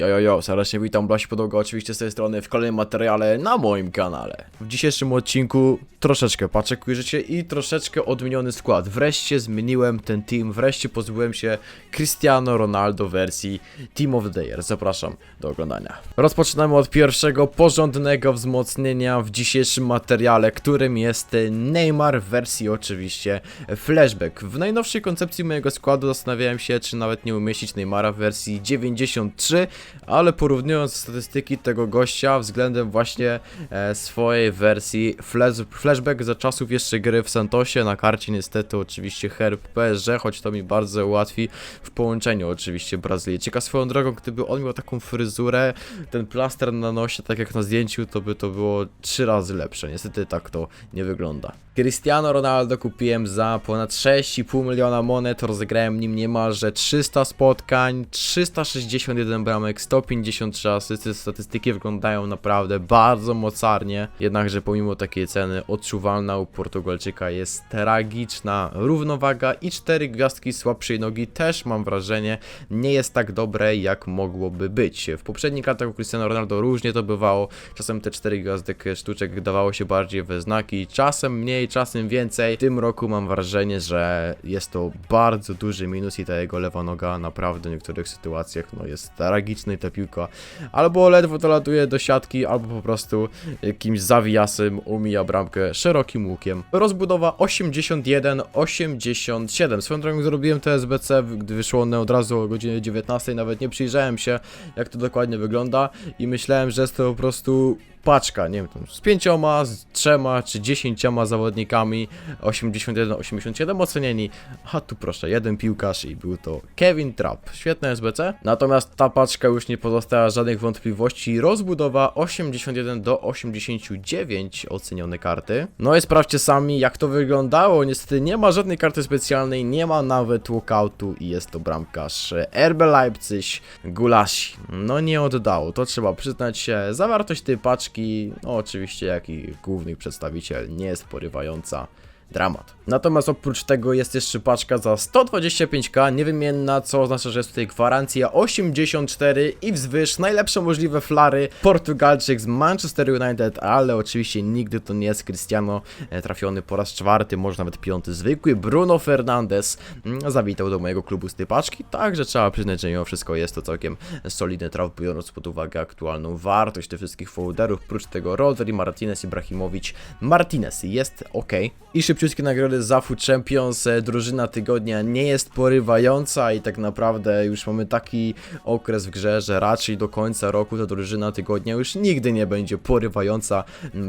Jo, jo, jo, serdecznie witam, Blasi Podłoga, oczywiście z tej strony w kolejnym materiale na moim kanale. W dzisiejszym odcinku troszeczkę paczek ujrzycie i troszeczkę odmieniony skład. Wreszcie zmieniłem ten team, wreszcie pozbyłem się Cristiano Ronaldo wersji Team of the Year. Zapraszam do oglądania. Rozpoczynamy od pierwszego porządnego wzmocnienia w dzisiejszym materiale, którym jest Neymar wersji oczywiście Flashback. W najnowszej koncepcji mojego składu zastanawiałem się, czy nawet nie umieścić Neymara w wersji 93, ale porównując statystyki tego gościa względem właśnie e, swojej wersji flash, flashback za czasów jeszcze gry w Santosie, na karcie niestety oczywiście herb PSG, choć to mi bardzo ułatwi w połączeniu oczywiście Brazylijczyka. Swoją drogą, gdyby on miał taką fryzurę, ten plaster na nosie, tak jak na zdjęciu, to by to było trzy razy lepsze. Niestety tak to nie wygląda. Cristiano Ronaldo kupiłem za ponad 6,5 miliona monet, rozegrałem nim niemalże 300 spotkań, 361 bramek, 153 asysty, statystyki wyglądają naprawdę bardzo mocarnie, jednakże pomimo takiej ceny odczuwalna u Portugalczyka jest tragiczna równowaga i 4 gwiazdki słabszej nogi też mam wrażenie nie jest tak dobre jak mogłoby być. W poprzednich kartach u Cristiano Ronaldo różnie to bywało, czasem te 4 gwiazdek sztuczek dawało się bardziej we znaki, czasem mniej, czasem więcej. W tym roku mam wrażenie, że jest to bardzo duży minus i ta jego lewa noga naprawdę w niektórych sytuacjach no jest tragiczna i ta piłka albo ledwo dolatuje do siatki, albo po prostu jakimś zawijasem umija bramkę szerokim łukiem. Rozbudowa 81-87. Swoją drogą zrobiłem TSBC, gdy wyszło one od razu o godzinie 19, nawet nie przyjrzałem się jak to dokładnie wygląda i myślałem, że jest to po prostu paczka, nie wiem, z pięcioma, z trzema czy dziesięcioma zawodnikami 81-87 ocenieni. A tu proszę, jeden piłkarz i był to Kevin Trapp. Świetne SBC. Natomiast ta paczka już nie pozostała żadnych wątpliwości. Rozbudowa 81 do 89 ocenione karty. No i sprawdźcie sami jak to wyglądało. Niestety nie ma żadnej karty specjalnej, nie ma nawet walkoutu i jest to bramkarz RB Leipzig Gulasi. No nie oddało, to trzeba przyznać się. Zawartość tej paczki no oczywiście jak i główny przedstawiciel nie jest porywająca. Dramat. Natomiast oprócz tego jest jeszcze paczka za 125k, niewymienna, co oznacza, że jest tutaj gwarancja 84 i wzwyż najlepsze możliwe flary. Portugalczyk z Manchester United, ale oczywiście nigdy to nie jest Cristiano, e, trafiony po raz czwarty, może nawet piąty zwykły. Bruno Fernandes mm, zawitał do mojego klubu z tej paczki, także trzeba przyznać, że mimo wszystko jest to całkiem solidny traf, biorąc pod uwagę aktualną wartość tych wszystkich folderów. Oprócz tego Rodri, Martinez, Ibrahimowicz, Martinez jest ok. I szybciutkie nagrody za Food Champions, e, drużyna tygodnia nie jest porywająca i tak naprawdę już mamy taki okres w grze, że raczej do końca roku ta drużyna tygodnia już nigdy nie będzie porywająca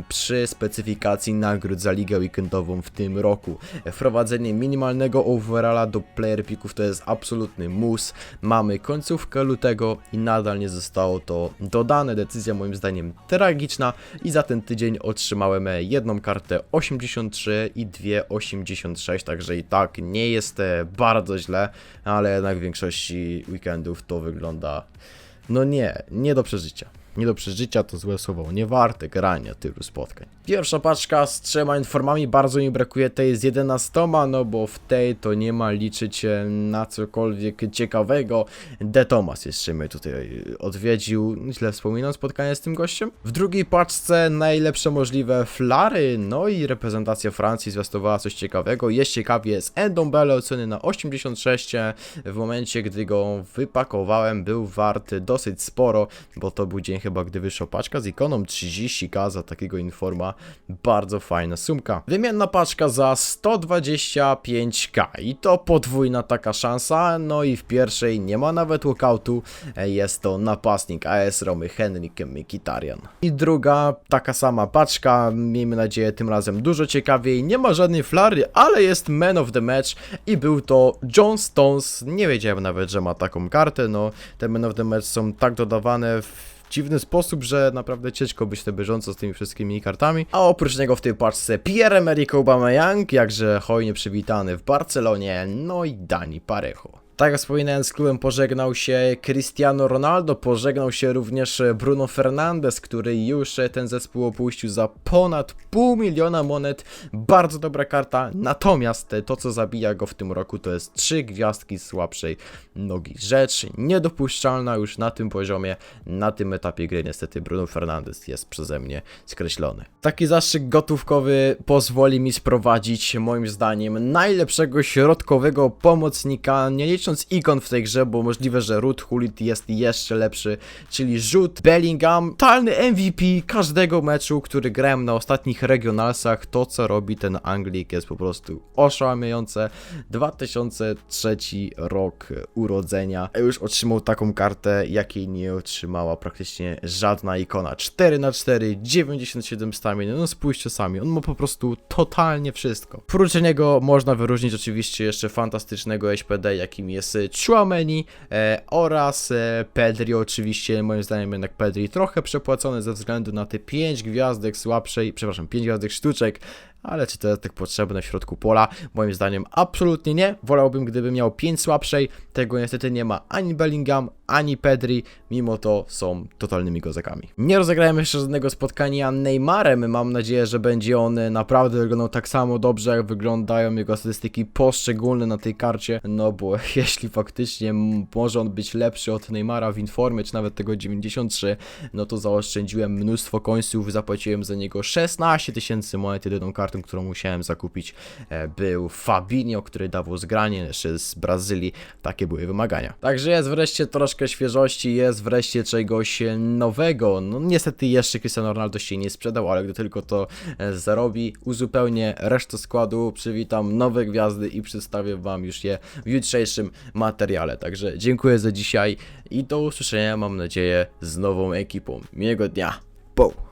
przy specyfikacji nagród za ligę weekendową w tym roku. E, Wprowadzenie minimalnego overalla do player picków to jest absolutny mus. Mamy końcówkę lutego i nadal nie zostało to dodane. Decyzja moim zdaniem tragiczna i za ten tydzień otrzymałem e, jedną kartę 83 i dwie 86, także i tak nie jest e, bardzo źle, ale jednak w większości weekendów to wygląda no nie, nie do przeżycia. Nie do przeżycia to złe słowo, nie warte grania tylu spotkań. Pierwsza paczka z trzema informami, bardzo mi brakuje tej z 11, no bo w tej to nie ma liczyć na cokolwiek ciekawego. De Thomas jeszcze mnie tutaj odwiedził, źle wspominam spotkanie z tym gościem. W drugiej paczce najlepsze możliwe flary, no i reprezentacja Francji zwiastowała coś ciekawego. Jest ciekawie z Endombele oceny na 86, w momencie gdy go wypakowałem był wart dosyć sporo, bo to był dzień chyba gdy wyszła paczka z ikoną 30k za takiego informa, bardzo fajna sumka. Wymienna paczka za 125k i to podwójna taka szansa, no i w pierwszej nie ma nawet walkoutu, e, jest to napastnik AS Romy Henrik Mkhitaryan. I druga taka sama paczka, miejmy nadzieję tym razem dużo ciekawiej, nie ma żadnej flary, ale jest man of the match. I był to John Stones, nie wiedziałem nawet, że ma taką kartę, no te man of the match są tak dodawane w dziwny sposób, że naprawdę ciężko być na bieżąco z tymi wszystkimi kartami. A oprócz niego w tej paczce Pierre-Emerick Aubameyang, jakże hojnie przywitany w Barcelonie, no i Dani Parejo. Tak jak wspominałem, z klubem pożegnał się Cristiano Ronaldo, pożegnał się również Bruno Fernandes, który już ten zespół opuścił za ponad pół miliona monet. Bardzo dobra karta, natomiast to co zabija go w tym roku to jest trzy gwiazdki słabszej nogi. Rzecz niedopuszczalna już na tym poziomie, na tym etapie gry niestety Bruno Fernandes jest przeze mnie skreślony. Taki zastrzyk gotówkowy pozwoli mi sprowadzić moim zdaniem najlepszego środkowego pomocnika, nie ikon w tej grze, bo możliwe, że Ruth Hulit jest jeszcze lepszy, czyli rzut Bellingham, totalny MVP każdego meczu, który grałem na ostatnich regionalsach, to co robi ten Anglik jest po prostu oszałamiające. 2003 rok urodzenia, już otrzymał taką kartę, jakiej nie otrzymała praktycznie żadna ikona. 4 na 4 97 stamin, no spójrzcie sami, on ma po prostu totalnie wszystko. Prócz niego można wyróżnić oczywiście jeszcze fantastycznego SPD, jakim jest Chouameni e, oraz e, Pedri. Oczywiście, moim zdaniem jednak Pedri trochę przepłacony ze względu na te 5 gwiazdek słabszej, przepraszam, 5 gwiazdek sztuczek, ale czy to jest tak potrzebne w środku pola? Moim zdaniem absolutnie nie. Wolałbym, gdyby miał 5 słabszej. Tego niestety nie ma ani Bellingham, ani Pedri. Mimo to są totalnymi kozakami. Nie rozegrałem jeszcze żadnego spotkania Neymarem. Mam nadzieję, że będzie on naprawdę wyglądał tak samo dobrze, jak wyglądają jego statystyki poszczególne na tej karcie. No bo jeśli faktycznie może on być lepszy od Neymara w informie, czy nawet tego 93, no to zaoszczędziłem mnóstwo końców. Zapłaciłem za niego 16 tysięcy monet. Jedyną kartą, którą musiałem zakupić, e, był Fabinho, który dawał zgranie jeszcze z Brazylii. Takie były wymagania. Także jest wreszcie troszkę świeżości, jest wreszcie czegoś nowego. No niestety jeszcze Cristiano Ronaldo się nie sprzedał, ale gdy tylko to e, zarobi, uzupełnię resztę składu, przywitam nowe gwiazdy i przedstawię wam już je w jutrzejszym materiale. Także dziękuję za dzisiaj i do usłyszenia, mam nadzieję, z nową ekipą. Miłego dnia. Po!